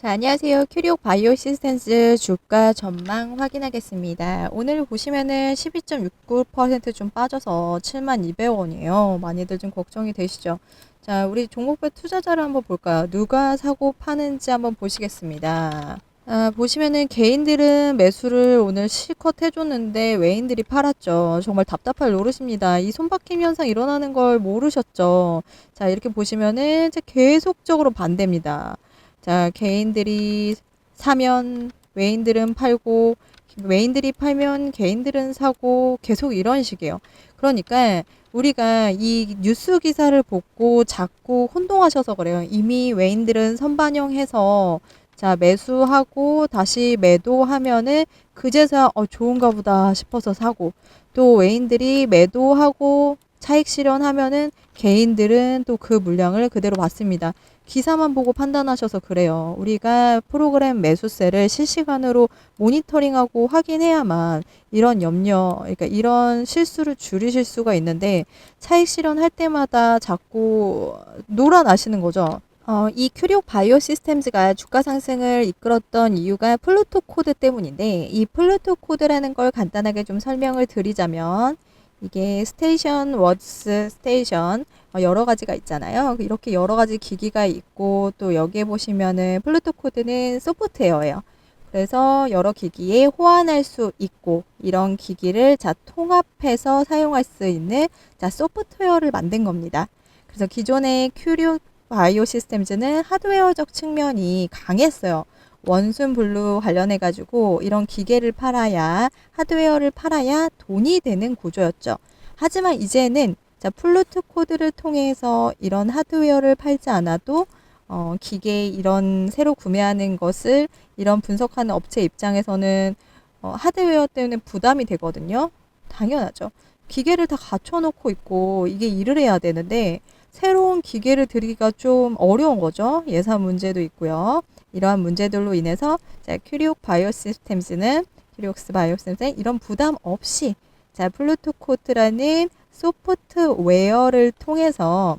자, 안녕하세요. 큐리옥 바이오 시스템즈 주가 전망 확인하겠습니다. 오늘 보시면은 12.69%좀 빠져서 72,200원이에요. 많이들 좀 걱정이 되시죠? 자, 우리 종목별 투자자를 한번 볼까요? 누가 사고 파는지 한번 보시겠습니다. 아, 보시면은 개인들은 매수를 오늘 실컷 해줬는데 외인들이 팔았죠. 정말 답답할 노릇입니다. 이 손바뀜 현상 일어나는 걸 모르셨죠? 자, 이렇게 보시면은 계속적으로 반대입니다. 자, 개인들이 사면 외인들은 팔고 외인들이 팔면 개인들은 사고 계속 이런 식이에요. 그러니까 우리가 이 뉴스 기사를 보고 자꾸 혼동하셔서 그래요. 이미 외인들은 선반영해서 자, 매수하고 다시 매도하면은 그제서야 어, 좋은가 보다 싶어서 사고 또 외인들이 매도하고 차익 실현하면은 개인들은 또 그 물량을 그대로 받습니다. 기사만 보고 판단하셔서 그래요. 우리가 프로그램 매수세를 실시간으로 모니터링하고 확인해야만 이런 염려, 그러니까 이런 실수를 줄이실 수가 있는데 차익 실현할 때마다 자꾸 놀아나시는 거죠. 어, 이 큐리옥 바이오 시스템즈가 주가 상승을 이끌었던 이유가 플루토 코드 때문인데 이 플루토 코드라는 걸 간단하게 좀 설명을 드리자면 이게 스테이션 워드스 스테이션 어, 여러 가지가 있잖아요. 이렇게 여러 가지 기기가 있고 또 여기에 보시면은 플루토 코드는 소프트웨어예요. 그래서 여러 기기에 호환할 수 있고 이런 기기를 자 통합해서 사용할 수 있는 자 소프트웨어를 만든 겁니다. 그래서 기존의 큐리오 바이오 시스템즈는 하드웨어적 측면이 강했어요. 원순 블루 관련해 가지고 이런 기계를 팔아야 하드웨어를 팔아야 돈이 되는 구조였죠. 하지만 이제는 자, 플루트 코드를 통해서 이런 하드웨어를 팔지 않아도 어, 기계 이런 새로 구매하는 것을 이런 분석하는 업체 입장에서는 어, 하드웨어 때문에 부담이 되거든요. 당연하죠. 기계를 다 갖춰놓고 있고 이게 일을 해야 되는데 새로운 기계를 들이기가 좀 어려운 거죠. 예산 문제도 있고요. 이러한 문제들로 인해서 자, 큐리옥 바이오 시스템즈는 큐리옥스 바이오 시스템즈는 이런 부담 없이 자, 플루토 코드라는 소프트웨어를 통해서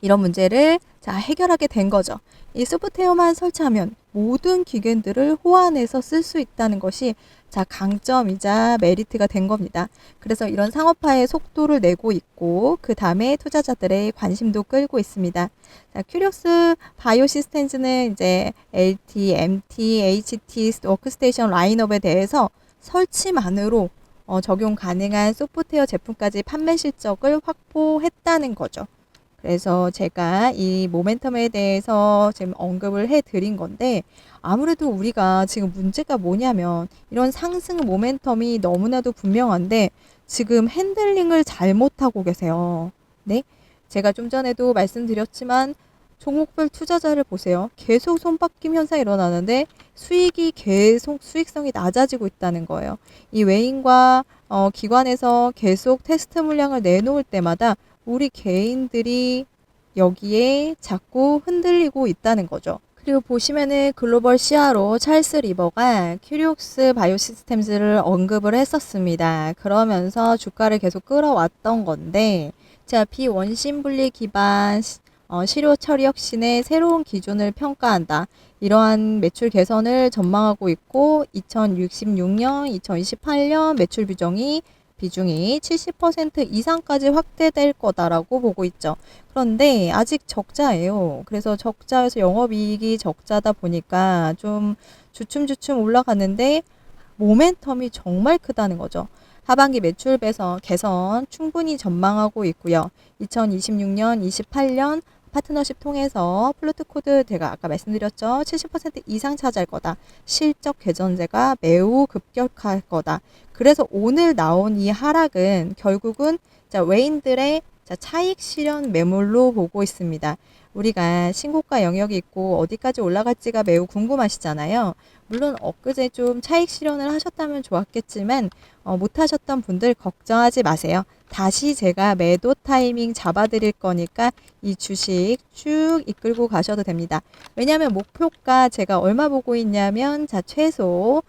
이런 문제를 자, 해결하게 된 거죠. 이 소프트웨어만 설치하면 모든 기계들을 호환해서 쓸 수 있다는 것이 자, 강점이자 메리트가 된 겁니다. 그래서 이런 상업화의 속도를 내고 있고, 그 다음에 투자자들의 관심도 끌고 있습니다. 자, 큐리오스 바이오 시스템즈는 이제 LT, MT, HT, 워크스테이션 라인업에 대해서 설치만으로 어, 적용 가능한 소프트웨어 제품까지 판매 실적을 확보했다는 거죠. 그래서 제가 이 모멘텀에 대해서 지금 언급을 해 드린 건데 아무래도 우리가 지금 문제가 뭐냐면 이런 상승 모멘텀이 너무나도 분명한데 지금 핸들링을 잘못하고 계세요. 네? 제가 좀 전에도 말씀드렸지만 종목별 투자자를 보세요. 계속 손바뀜 현상이 일어나는데 수익이 계속 수익성이 낮아지고 있다는 거예요. 이 외인과 어, 기관에서 계속 테스트 물량을 내놓을 때마다 우리 개인들이 여기에 자꾸 흔들리고 있다는 거죠. 그리고 보시면은 글로벌 시야로 찰스 리버가 큐리옥스 바이오 시스템즈를 언급을 했었습니다. 그러면서 주가를 계속 끌어왔던 건데, 자, 비원심 분리 기반 어, 실효 처리 혁신의 새로운 기준을 평가한다. 이러한 매출 개선을 전망하고 있고 2066년, 2028년 매출 비중이 비중이 70% 이상까지 확대될 거다라고 보고 있죠. 그런데 아직 적자예요. 그래서 적자에서 영업이익이 적자다 보니까 좀 주춤주춤 올라가는데 모멘텀이 정말 크다는 거죠. 하반기 매출 배선 개선 충분히 전망하고 있고요. 2026년, 28년 파트너십 통해서 플루트 코드 제가 아까 말씀드렸죠. 70% 이상 차지할 거다. 실적 개선제가 매우 급격할 거다. 그래서 오늘 나온 이 하락은 결국은 자, 외인들의 자, 차익 실현 매물로 보고 있습니다. 우리가 신고가 영역이 있고 어디까지 올라갈지가 매우 궁금하시잖아요. 물론 엊그제 좀 차익 실현을 하셨다면 좋았겠지만 어, 못하셨던 분들 걱정하지 마세요. 다시 제가 매도 타이밍 잡아드릴 거니까 이 주식 쭉 이끌고 가셔도 됩니다. 왜냐하면 목표가 제가 얼마 보고 있냐면 자 최소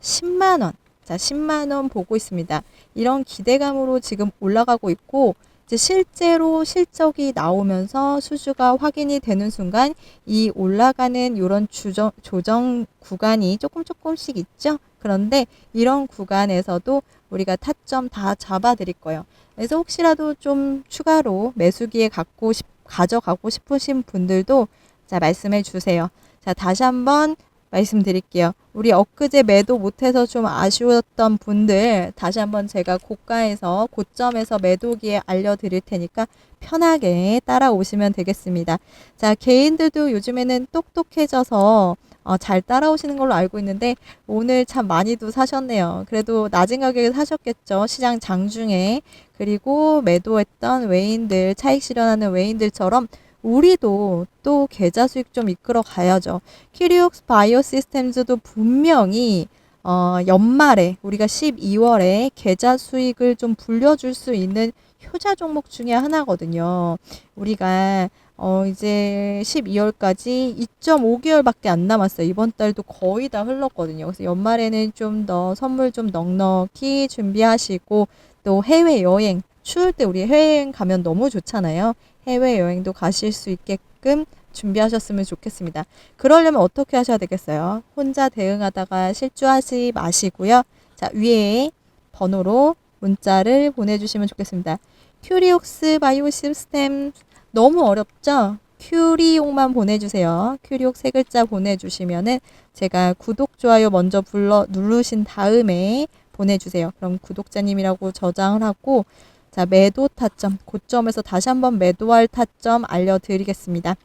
10만 원, 자 10만 원 보고 있습니다. 이런 기대감으로 지금 올라가고 있고 이제 실제로 실적이 나오면서 수주가 확인이 되는 순간 이 올라가는 이런 주정, 조정 구간이 조금 조금씩 있죠. 그런데 이런 구간에서도 우리가 타점 다 잡아 드릴 거예요. 그래서 혹시라도 좀 추가로 매수기에 갖고 싶, 가져가고 싶으신 분들도 자, 말씀해 주세요. 자, 다시 한번 말씀드릴게요. 우리 엊그제 매도 못해서 좀 아쉬웠던 분들 다시 한번 제가 고가에서 고점에서 매도기에 알려드릴 테니까 편하게 따라오시면 되겠습니다. 자, 개인들도 요즘에는 똑똑해져서 어, 잘 따라오시는 걸로 알고 있는데 오늘 참 많이도 사셨네요. 그래도 낮은 가격에 사셨겠죠. 시장 장중에. 그리고 매도했던 외인들, 차익 실현하는 외인들처럼 우리도 또 계좌 수익 좀 이끌어 가야죠. 키리옥스 바이오 시스템즈도 분명히 어, 연말에 우리가 12월에 계좌 수익을 좀 불려줄 수 있는 효자 종목 중에 하나거든요. 우리가 어, 이제 12월까지 2.5개월밖에 안 남았어요. 이번 달도 거의 다 흘렀거든요. 그래서 연말에는 좀 더 선물 좀 넉넉히 준비하시고 또 해외 여행 추울 때 우리 해외여행 가면 너무 좋잖아요. 해외 여행도 가실 수 있게끔 준비하셨으면 좋겠습니다. 그러려면 어떻게 하셔야 되겠어요? 혼자 대응하다가 실주하지 마시고요. 자, 위에 번호로 문자를 보내주시면 좋겠습니다. 큐리옥스 바이오 시스템 너무 어렵죠? 큐리옥만 보내주세요. 큐리옥 세 글자 보내주시면은 제가 구독, 좋아요 먼저 불러 누르신 다음에 보내주세요. 그럼 구독자님이라고 저장을 하고 자, 매도 타점, 고점에서 다시 한번 매도할 타점 알려드리겠습니다.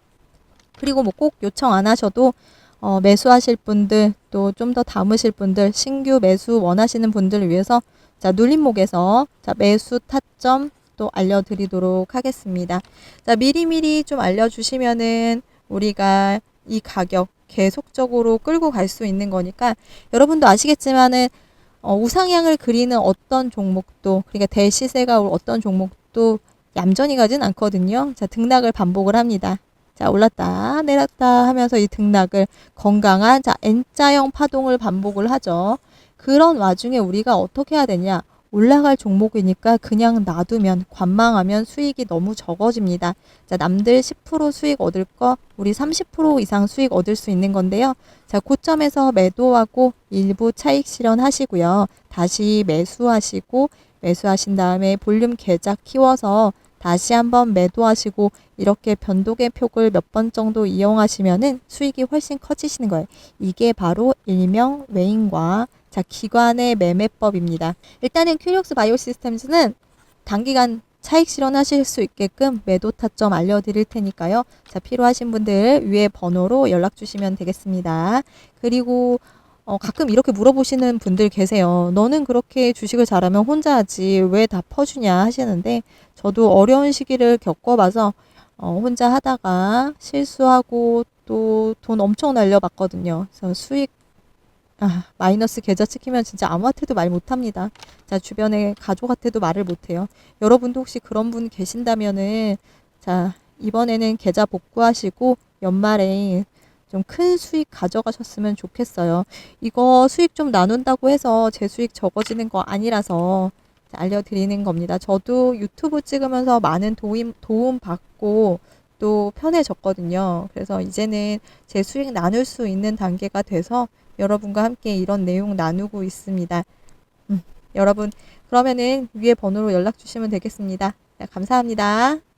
그리고 뭐 꼭 요청 안 하셔도 어, 매수하실 분들 또 좀 더 담으실 분들 신규 매수 원하시는 분들을 위해서 자 눌림목에서 자 매수 타점 또 알려드리도록 하겠습니다. 자 미리미리 좀 알려주시면은 우리가 이 가격 계속적으로 끌고 갈 수 있는 거니까 여러분도 아시겠지만은 어, 우상향을 그리는 어떤 종목도 그러니까 대시세가 올 어떤 종목도 얌전히 가진 않거든요. 자 등락을 반복을 합니다. 자 올랐다 내렸다 하면서 이 등락을 건강한 자 N자형 파동을 반복을 하죠. 그런 와중에 우리가 어떻게 해야 되냐? 올라갈 종목이니까 그냥 놔두면 관망하면 수익이 너무 적어집니다. 자, 남들 10% 수익 얻을 거 우리 30% 이상 수익 얻을 수 있는 건데요. 자, 고점에서 매도하고 일부 차익 실현하시고요. 다시 매수하시고 매수하신 다음에 볼륨 계좌 키워서 다시 한번 매도하시고 이렇게 변동의 폭을 몇 번 정도 이용하시면은 수익이 훨씬 커지시는 거예요. 이게 바로 일명 외인과 자, 기관의 매매법입니다. 일단은 큐리옥스 바이오 시스템즈는 단기간 차익 실현하실 수 있게끔 매도 타점 알려드릴 테니까요. 자, 필요하신 분들 위에 번호로 연락 주시면 되겠습니다. 그리고 어, 가끔 이렇게 물어보시는 분들 계세요. 너는 그렇게 주식을 잘하면 혼자 하지 왜 다 퍼주냐 하시는데 저도 어려운 시기를 겪어봐서 어, 혼자 하다가 실수하고 또 돈 엄청 날려봤거든요. 그래서 수익 아, 마이너스 계좌 찍히면 진짜 아무한테도 말 못합니다. 자, 주변에 가족한테도 말을 못해요. 여러분도 혹시 그런 분 계신다면은, 자, 이번에는 계좌 복구하시고, 연말에 좀 큰 수익 가져가셨으면 좋겠어요. 이거 수익 좀 나눈다고 해서 제 수익 적어지는 거 아니라서 자, 알려드리는 겁니다. 저도 유튜브 찍으면서 많은 도움, 도움 받고, 또 편해졌거든요. 그래서 이제는 제 수익 나눌 수 있는 단계가 돼서 여러분과 함께 이런 내용 나누고 있습니다. 음, 여러분, 그러면은 위에 번호로 연락 주시면 되겠습니다. 네, 감사합니다.